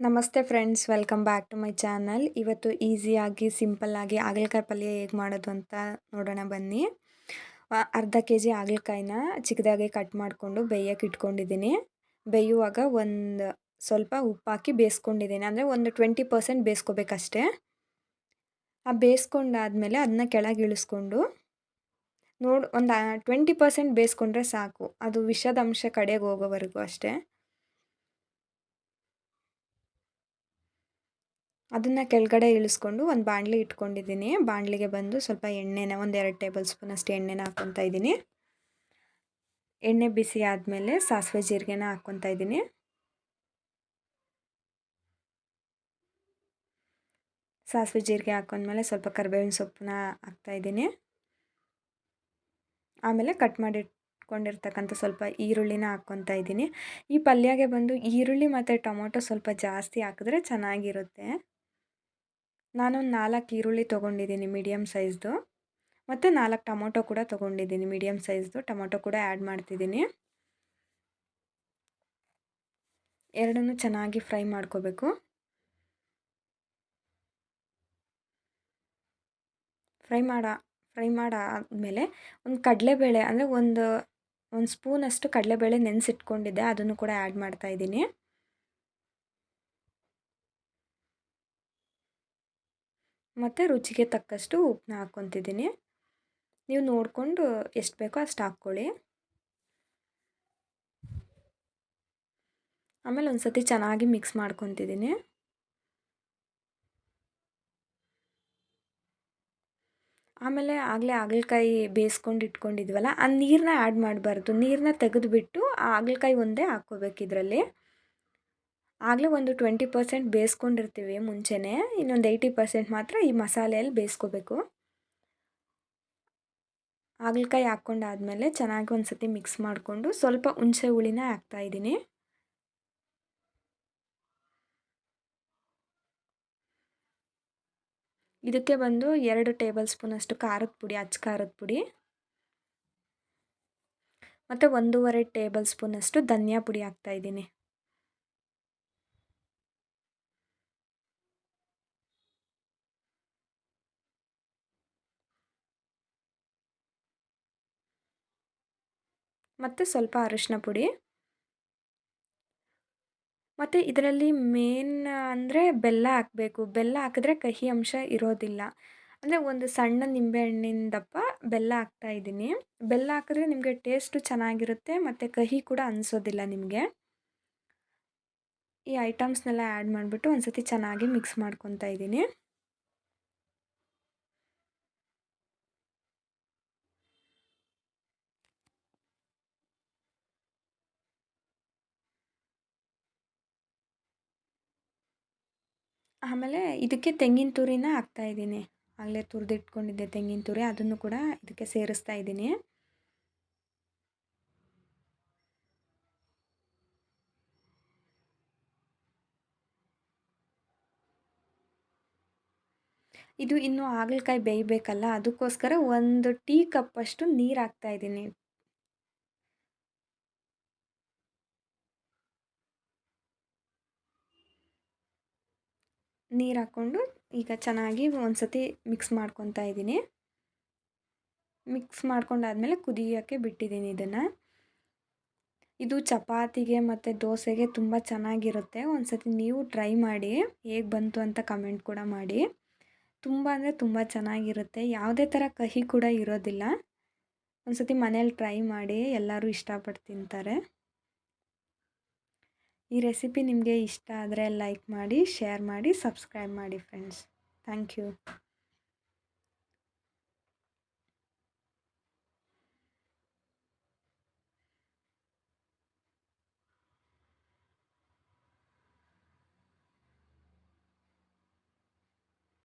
ನಮಸ್ತೆ friends, welcome back to my channel. ಇವತ್ತು ಈಸಿಯಾಗಿ ಸಿಂಪಲ್ಲಾಗಿ ಹಾಗಲಕಾಯಿ ಪಲ್ಯ ಹೇಗೆ ಮಾಡೋದು ಅಂತ ನೋಡೋಣ ಬನ್ನಿ. ಅರ್ಧ ಕೆ ಜಿ ಹಾಗಲಕಾಯಿನ ಚಿಕ್ಕದಾಗಿ ಕಟ್ ಮಾಡಿಕೊಂಡು ಬೇಯಕ್ಕೆ ಇಟ್ಕೊಂಡಿದ್ದೀನಿ. ಬೇಯುವಾಗ ಒಂದು ಸ್ವಲ್ಪ ಉಪ್ಪು ಹಾಕಿ ಬೇಯಿಸ್ಕೊಂಡಿದ್ದೀನಿ. ಅಂದರೆ ಒಂದು ಟ್ವೆಂಟಿ ಪರ್ಸೆಂಟ್ ಬೇಯಿಸ್ಕೋಬೇಕಷ್ಟೇ. ಆ ಬೇಯಿಸ್ಕೊಂಡಾದಮೇಲೆ ಅದನ್ನ ಕೆಳಗೆ ಇಳಿಸ್ಕೊಂಡು ನೋಡಿ, ಒಂದು ಟ್ವೆಂಟಿ ಪರ್ಸೆಂಟ್ ಬೇಯಿಸ್ಕೊಂಡ್ರೆ ಸಾಕು. ಅದು ವಿಷದ ಅಂಶ ಕಡೆಗೆ ಹೋಗೋವರೆಗೂ ಅಷ್ಟೇ. ಅದನ್ನು ಕೆಳಗಡೆ ಇಳಿಸ್ಕೊಂಡು ಒಂದು ಬಾಣಲಿ ಇಟ್ಕೊಂಡಿದ್ದೀನಿ. ಬಾಣಲಿಗೆ ಬಂದು ಸ್ವಲ್ಪ ಎಣ್ಣೆನ, ಒಂದು ಎರಡು ಟೇಬಲ್ ಸ್ಪೂನ್ ಅಷ್ಟು ಎಣ್ಣೆನ ಹಾಕ್ಕೊತಾ ಇದ್ದೀನಿ. ಎಣ್ಣೆ ಬಿಸಿ ಆದಮೇಲೆ ಸಾಸಿವೆ ಜೀರಿಗೆನ ಹಾಕ್ಕೊತಾ ಇದ್ದೀನಿ. ಸಾಸಿವೆ ಜೀರಿಗೆ ಹಾಕೊಂಡ್ಮೇಲೆ ಸ್ವಲ್ಪ ಕರಿಬೇವಿನ ಸೊಪ್ಪನ್ನ ಹಾಕ್ತಾಯಿದ್ದೀನಿ ಆಮೇಲೆ ಕಟ್ ಮಾಡಿ ಇಟ್ಕೊಂಡಿರ್ತಕ್ಕಂಥ ಸ್ವಲ್ಪ ಈರುಳ್ಳಿನ ಹಾಕ್ಕೊತಾ ಇದ್ದೀನಿ. ಈ ಪಲ್ಯಗೆ ಬಂದು ಈರುಳ್ಳಿ ಮತ್ತು ಟೊಮೊಟೊ ಸ್ವಲ್ಪ ಜಾಸ್ತಿ ಹಾಕಿದ್ರೆ ಚೆನ್ನಾಗಿರುತ್ತೆ. ನಾನೊಂದು ನಾಲ್ಕು ಈರುಳ್ಳಿ ತೊಗೊಂಡಿದ್ದೀನಿ ಮೀಡಿಯಮ್ ಸೈಜ್ದು ಮತ್ತು ನಾಲ್ಕು ಟೊಮೊಟೊ ಕೂಡ ತೊಗೊಂಡಿದ್ದೀನಿ ಮೀಡಿಯಮ್ ಸೈಜ್ದು ಟೊಮೊಟೊ ಕೂಡ ಆ್ಯಡ್ ಮಾಡ್ತಿದ್ದೀನಿ. ಎರಡನ್ನೂ ಚೆನ್ನಾಗಿ ಫ್ರೈ ಮಾಡ್ಕೋಬೇಕು. ಫ್ರೈ ಮಾಡ ಫ್ರೈ ಮಾಡಾದಮೇಲೆ ಒಂದು ಕಡಲೆಬೇಳೆ ಅಂದರೆ ಒಂದು ಒಂದು ಸ್ಪೂನಷ್ಟು ಕಡಲೆಬೇಳೆ ನೆನೆಸಿಟ್ಕೊಂಡಿದ್ದೆ. ಅದನ್ನು ಕೂಡ ಆ್ಯಡ್ ಮಾಡ್ತಾಯಿದ್ದೀನಿ ಮತ್ತು ರುಚಿಗೆ ತಕ್ಕಷ್ಟು ಉಪ್ಪನ್ನ ಹಾಕ್ಕೊತಿದ್ದೀನಿ. ನೀವು ನೋಡಿಕೊಂಡು ಎಷ್ಟು ಬೇಕೋ ಅಷ್ಟು ಹಾಕ್ಕೊಳ್ಳಿ. ಆಮೇಲೆ ಒಂದು ಸತಿ ಚೆನ್ನಾಗಿ ಮಿಕ್ಸ್ ಮಾಡ್ಕೊತಿದ್ದೀನಿ. ಆಮೇಲೆ ಆಗಲೇ ಹಾಗಲಕಾಯಿ ಬೇಯಿಸ್ಕೊಂಡು ಇಟ್ಕೊಂಡಿದ್ವಲ್ಲ, ಆ ನೀರನ್ನ ಆ್ಯಡ್ ಮಾಡಬಾರ್ದು. ನೀರನ್ನ ತೆಗೆದುಬಿಟ್ಟು ಆ ಹಾಗಲಕಾಯಿ ಒಂದೇ ಹಾಕ್ಕೋಬೇಕು ಇದರಲ್ಲಿ. ಆಗಲೇ ಒಂದು ಟ್ವೆಂಟಿ ಪರ್ಸೆಂಟ್ ಬೇಯಿಸ್ಕೊಂಡಿರ್ತೀವಿ ಮುಂಚೆನೇ, ಇನ್ನೊಂದು ಏಯ್ಟಿ ಪರ್ಸೆಂಟ್ ಮಾತ್ರ ಈ ಮಸಾಲೆಯಲ್ಲಿ ಬೇಯಿಸ್ಕೋಬೇಕು. ಹಾಗಲಕಾಯಿ ಹಾಕ್ಕೊಂಡಾದ್ಮೇಲೆ ಚೆನ್ನಾಗಿ ಒಂದು ಸತಿ ಮಿಕ್ಸ್ ಮಾಡಿಕೊಂಡು ಸ್ವಲ್ಪ ಹುಣಸೆ ಹುಳಿನ ಹಾಕ್ತಾಯಿದ್ದೀನಿ ಇದಕ್ಕೆ ಬಂದು ಎರಡು ಟೇಬಲ್ ಸ್ಪೂನಷ್ಟು ಖಾರದ ಪುಡಿ, ಅಚ್ಚ ಖಾರದ ಪುಡಿ. ಮತ್ತು ಒಂದೂವರೆ ಟೇಬಲ್ ಸ್ಪೂನಷ್ಟು ಧನಿಯಾ ಪುಡಿ ಹಾಕ್ತಾಯಿದ್ದೀನಿ ಮತ್ತು ಸ್ವಲ್ಪ ಅರಿಶಿನ ಪುಡಿ. ಮತ್ತು ಇದರಲ್ಲಿ ಮೇನ್ ಅಂದರೆ ಬೆಲ್ಲ ಹಾಕಬೇಕು. ಬೆಲ್ಲ ಹಾಕಿದ್ರೆ ಕಹಿ ಅಂಶ ಇರೋದಿಲ್ಲ. ಅಂದರೆ ಒಂದು ಸಣ್ಣ ನಿಂಬೆಹಣ್ಣಿನ ದಪ್ಪ ಬೆಲ್ಲ ಹಾಕ್ತಾಯಿದ್ದೀನಿ ಬೆಲ್ಲ ಹಾಕಿದ್ರೆ ನಿಮಗೆ ಟೇಸ್ಟು ಚೆನ್ನಾಗಿರುತ್ತೆ ಮತ್ತು ಕಹಿ ಕೂಡ ಅನಿಸೋದಿಲ್ಲ ನಿಮಗೆ. ಈ ಐಟಮ್ಸ್ನೆಲ್ಲ ಆ್ಯಡ್ ಮಾಡಿಬಿಟ್ಟು ಒಂದು ಸತಿ ಚೆನ್ನಾಗಿ ಮಿಕ್ಸ್ ಮಾಡ್ಕೊತಾ ಇದ್ದೀನಿ. ಆಮೇಲೆ ಇದಕ್ಕೆ ತೆಂಗಿನ ತುರಿನ ಹಾಕ್ತಾಯಿದ್ದೀನಿ ಆಗಲೇ ತುರಿದಿಟ್ಕೊಂಡಿದ್ದೆ ತೆಂಗಿನ ತುರಿ, ಅದನ್ನು ಕೂಡ ಇದಕ್ಕೆ ಸೇರಿಸ್ತಾ ಇದ್ದೀನಿ. ಇದು ಇನ್ನು ಹಾಗಲಕಾಯಿ ಬೇಯಬೇಕಲ್ಲ, ಅದಕ್ಕೋಸ್ಕರ ಒಂದು ಟೀ ಕಪ್ಪಷ್ಟು ನೀರು ಹಾಕ್ತಾಯಿದ್ದೀನಿ ನೀರು ಹಾಕ್ಕೊಂಡು ಈಗ ಚೆನ್ನಾಗಿ ಒಂದು ಸತಿ ಮಿಕ್ಸ್ ಮಾಡ್ಕೊತಾ ಇದ್ದೀನಿ. ಮಿಕ್ಸ್ ಮಾಡ್ಕೊಂಡಾದಮೇಲೆ ಕುದಿಯೋಕ್ಕೆ ಬಿಟ್ಟಿದ್ದೀನಿ ಇದನ್ನು. ಇದು ಚಪಾತಿಗೆ ಮತ್ತು ದೋಸೆಗೆ ತುಂಬ ಚೆನ್ನಾಗಿರುತ್ತೆ. ಒಂದು ಸತಿ ನೀವು ಟ್ರೈ ಮಾಡಿ, ಹೇಗೆ ಬಂತು ಅಂತ ಕಮೆಂಟ್ ಕೂಡ ಮಾಡಿ. ತುಂಬ ಅಂದರೆ ತುಂಬ ಚೆನ್ನಾಗಿರುತ್ತೆ. ಯಾವುದೇ ಥರ ಕಹಿ ಕೂಡ ಇರೋದಿಲ್ಲ. ಒಂದು ಸತಿ ಮನೇಲಿ ಟ್ರೈ ಮಾಡಿ, ಎಲ್ಲರೂ ಇಷ್ಟಪಟ್ಟು ತಿಂತಾರೆ. ಈ ರೆಸಿಪಿ ನಿಮಗೆ ಇಷ್ಟ ಆದರೆ ಲೈಕ್ ಮಾಡಿ ಶೇರ್ ಮಾಡಿ ಸಬ್ಸ್ಕ್ರೈಬ್ ಮಾಡಿ ಫ್ರೆಂಡ್ಸ್ ಥ್ಯಾಂಕ್ ಯು